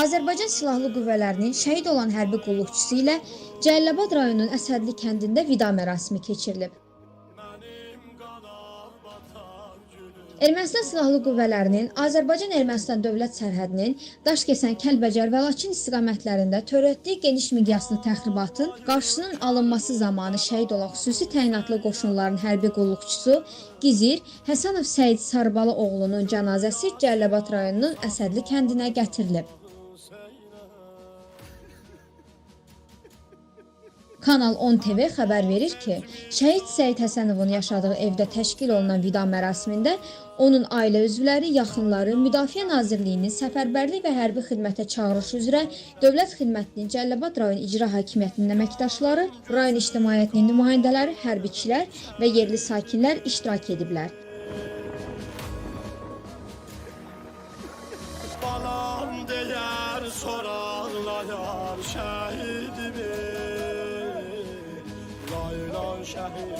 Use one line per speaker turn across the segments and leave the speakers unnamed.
Azərbaycan Silahlı Qüvvələrinin şəhid olan hərbi qulluqçusu ilə Cəlilabad rayonunun Əsədli kəndində vida mərasimi keçirilib. Ermənistan Silahlı Qüvvələrinin Azərbaycan-Ermənistan dövlət sərhədinin Daşkəsən, Kəlbəcər və Laçın istiqamətlərində törətdiyi geniş miqyaslı təxribatın qarşısının alınması zamanı şəhid olan xüsusi təyinatlı qoşunların hərbi qulluqçusu Gizir Həsənov Səid Sarbalı oğlunun cənazəsi Cəlilabad rayonunun Əsədli kəndinə gətirilib. Kanal 10 TV xəbər verir ki, şəhid Səid Həsənovun yaşadığı evdə təşkil olunan vida mərasimində onun ailə üzvləri, yaxınları, Müdafiə Nazirliyinin səfərbərlik və hərbi xidmətə çağırış üzrə Dövlət Xidmətinin Cəlilabad rayon icra hakimiyyətinin əməkdaşları, rayon ictimaiyyətinin nümayəndələri, hərbiçilər və yerli sakinlər iştirak ediblər.
Balam değer sorarlar Lay lay şehit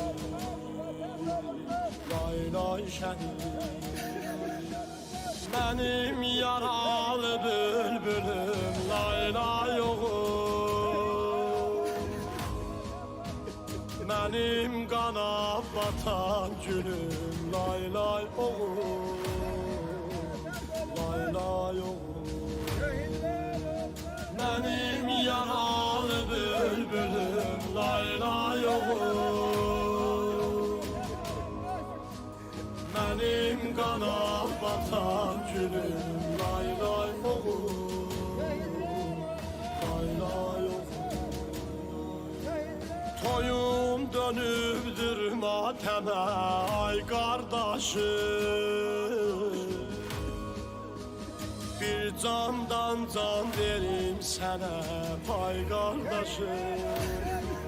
Lay lay şehit Benim yaralı bülbülüm Lay lay oğul. Benim kana batan gülüm Lay lay oğul. Lay lay oğul. Benim yaralı bülbülüm Lay oğul Benim kana batan gülüm oğul Lay lay oğul Toyum dönübdür mateme ay kardeşim. Bir candan can verim sənə pay qardaşım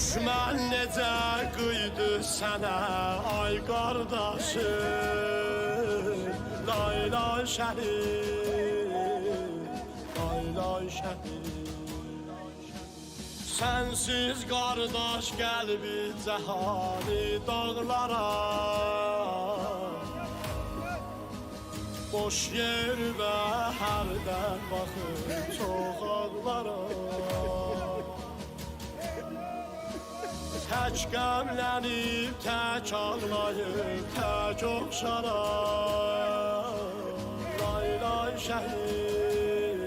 Düşmən necə qıydı sənə ay qardaşım Lay lay şəhid Lay lay şəhid Sensiz kardeş gelbi cehani dağlara. Boş yer ve herden bakın çok Tək qəmlənib, tək ağlayıb, tək oxşara Lay lay şəhid,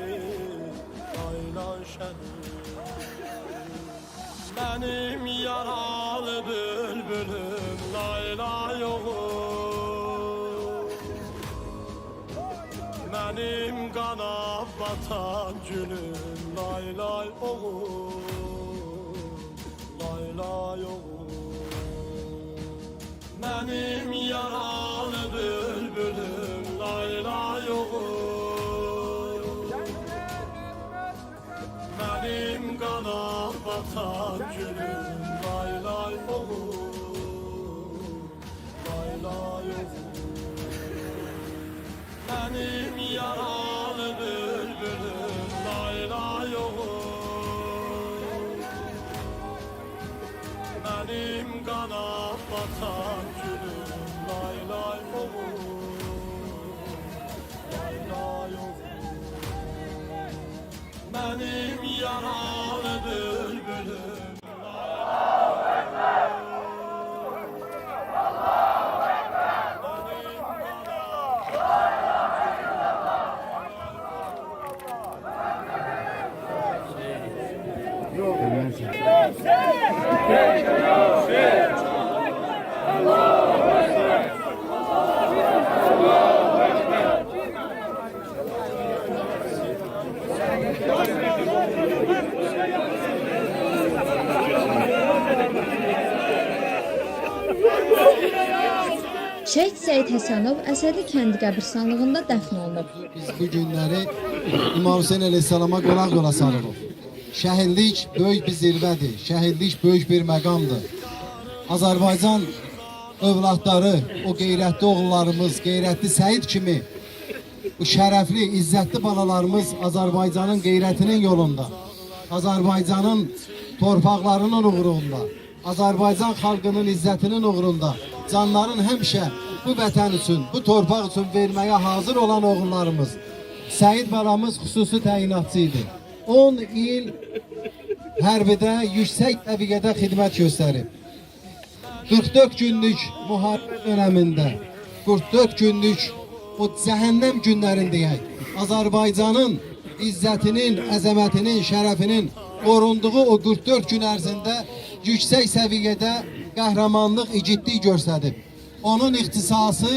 lay lay şəhid Benim yaralı bülbülüm lay lay oğul. Benim kana batan gülüm lay lay oğul Lay oğul Benim yaralı bülbülüm lay lay oğul Benim kana batan gülüm Lay lay oğul Lay lay oğul Benim yaralı kana batan gülüm Lay lay oğul Lay lay oğul benim yaralı bülbülüm
Şəhid Səid Həsənov Əsədli kəndi qəbirstanlığında dəfn olunub.
Biz bu günləri İmam Hüseyin Aleyhisselama qonaq yola salırıq. Şəhidlik böyük bir zirvədir. Şəhidlik böyük bir məqamdır. Azərbaycan övladları, o qeyrətli oğullarımız, qeyrətli Səid kimi bu şərəfli, izzətli balalarımız Azərbaycanın qeyrətinin yolunda, Azərbaycanın torpaqlarının uğrunda, Azərbaycan xalqının izzətinin uğrunda canların həmişə bu vətən üçün, bu torpaq üçün verməyə hazır olan oğullarımız. Səid balamız xüsusi təyinatçı idi. 10 il hərbidə yüksək səviyyədə xidmət göstərib. 44 günlük müharibə dövründə 44 günlük o cəhənnəm günlərindəyək Azərbaycanın izzətinin, əzəmətinin, şərəfinin qorunduğu o 44 gün ərzində yüksək səviyyədə qəhrəmanlıq, igidlik göstərib. Onun ixtisası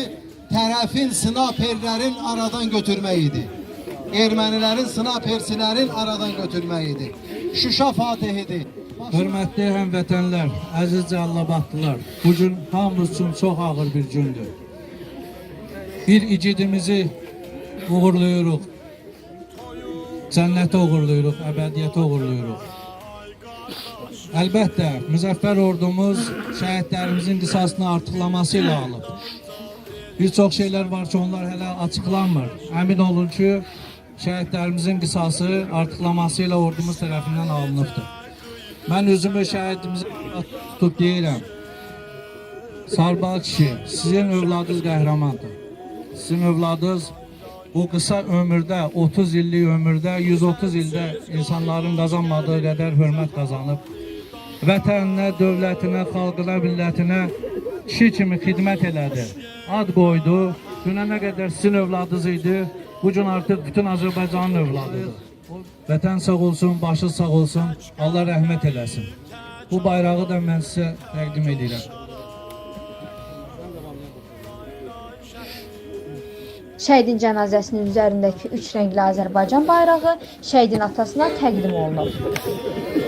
tərəfin snaperlərin aradan götürmək idi. Ermənilərin aradan götürmək idi. Şuşa Fatihidir.
Hörmətli həmvətənlər, əziz Cəllabadlılar, bu gün hamımız üçün çox ağır bir gündür. Bir igidimizi uğurluyuruq. Cənnətə uğurluyuruq, əbədiyyətə uğurluyuruq. Əlbəttə, müzəffər ordumuz şəhidlərimizin qisasını artıqlaması ilə alıb. Bir çox şeylər var ki, onlar hələ açıqlanmır. Əmin olun ki, şəhidlərimizin qisası artıqlaması ordumuz tərəfindən alınıbdır. Mən özümü şəhidimizə tutub deyirəm. Sarbal kişi, sizin övladınız qəhrəmandır. Sizin övladınız bu qısa ömürdə, 30 illik ömürdə, 130 ildə insanların qazanmadığı qədər hörmət qazanıb. Vətəninə, dövlətinə, xalqına, millətinə kişi kimi xidmət elədi. Ad qoydu. Dünənə qədər sizin övladınız idi. Bu gün artıq bütün Azərbaycanın övladıdır. Vətən sağ olsun, başı sağ olsun. Allah rəhmət eləsin. Bu bayrağı da mən sizə təqdim edirəm.
Şəhidin cənazəsinin üzərindəki üç rəngli Azərbaycan bayrağı şəhidin atasına təqdim olunub.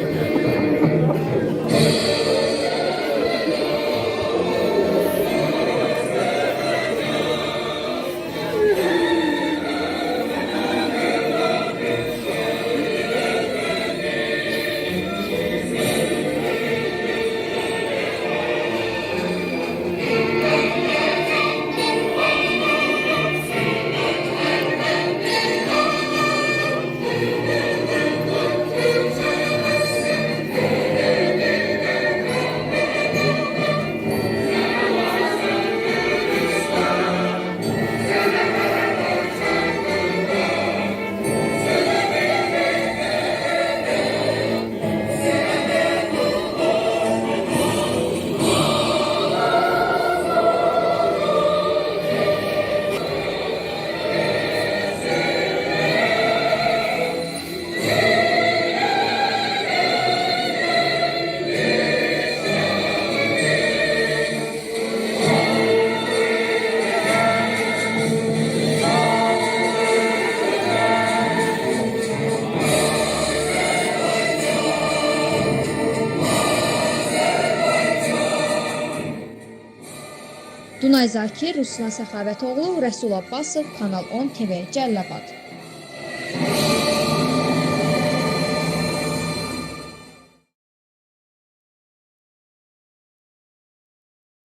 Dunay Zakir, Ruslan Səxavətoğlu, Rəsul Abbasov, Kanal 10 TV, Cəlilabad.